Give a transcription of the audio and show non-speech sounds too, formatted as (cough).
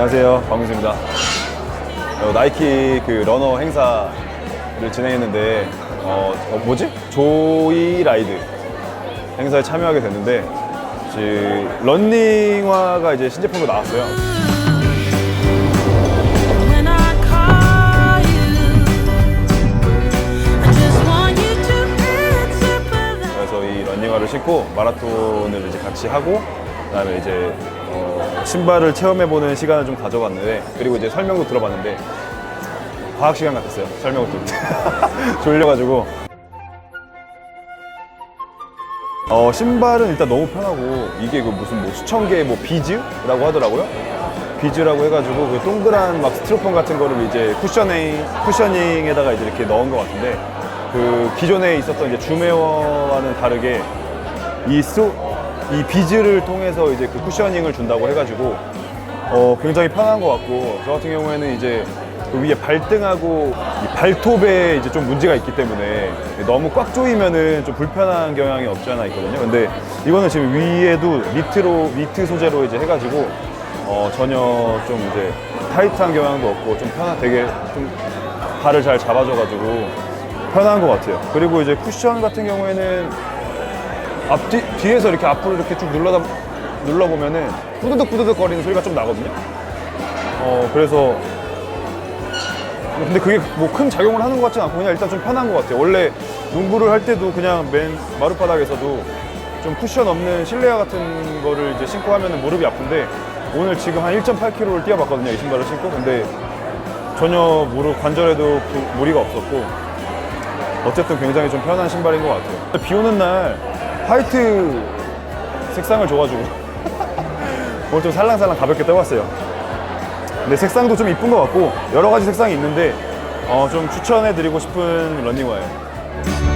안녕하세요. 박민수입니다. 어, 나이키 그 러너 행사를 진행했는데, 어, 어, 뭐지? 조이 라이드 행사에 참여하게 됐는데, 이제 런닝화가 이제 신제품으로 나왔어요. 그래서 이 런닝화를 신고 마라톤을 이제 같이 하고, 그다음에 이제 어, 신발을 체험해보는 시간을 좀 가져봤는데, 그리고 이제 설명도 들어봤는데, 과학 시간 같았어요. 설명을 듣 (laughs) 졸려가지고. 어, 신발은 일단 너무 편하고, 이게 그 무슨 뭐 수천 개의 뭐 비즈라고 하더라고요. 비즈라고 해가지고 그 동그란 막 스티로폼 같은 거를 이제 쿠셔닝, 쿠셔닝에다가 이제 이렇게 넣은 것 같은데, 그 기존에 있었던 이제 줌웨어와는 다르게 이 소, 이 비즈를 통해서 이제 그 쿠셔닝을 준다고 해가지고 어, 굉장히 편한 것 같고 저 같은 경우에는 이제 그 위에 발등하고 이 발톱에 이제 좀 문제가 있기 때문에 너무 꽉 조이면은 좀 불편한 경향이 없지 않아 있거든요. 근데 이거는 지금 위에도 니트로 니트 소재로 이제 해가지고 어, 전혀 좀 이제 타이트한 경향도 없고 좀 편한 되게 좀 발을 잘 잡아줘가지고 편한 것 같아요. 그리고 이제 쿠션 같은 경우에는 앞뒤 뒤에서 이렇게 앞으로 이렇게 쭉 눌러다 눌러 보면은 뿌드득 뿌드득 거리는 소리가 좀 나거든요. 어 그래서 근데 그게 뭐 큰 작용을 하는 것 같진 않고 그냥 일단 좀 편한 것 같아요. 원래 농구를 할 때도 그냥 맨 마룻바닥에서도 좀 쿠션 없는 실내화 같은 거를 이제 신고 하면은 무릎이 아픈데 오늘 지금 한 1.8km를 뛰어봤거든요. 이 신발을 신고. 근데 전혀 무릎 관절에도 그 무리가 없었고 어쨌든 굉장히 좀 편한 신발인 것 같아요. 비 오는 날 화이트 색상을 줘가지고 (laughs) 오늘 좀 살랑살랑 가볍게 떠봤어요. 근데 색상도 좀 이쁜 것 같고 여러 가지 색상이 있는데 어, 좀 추천해드리고 싶은 런닝화예요.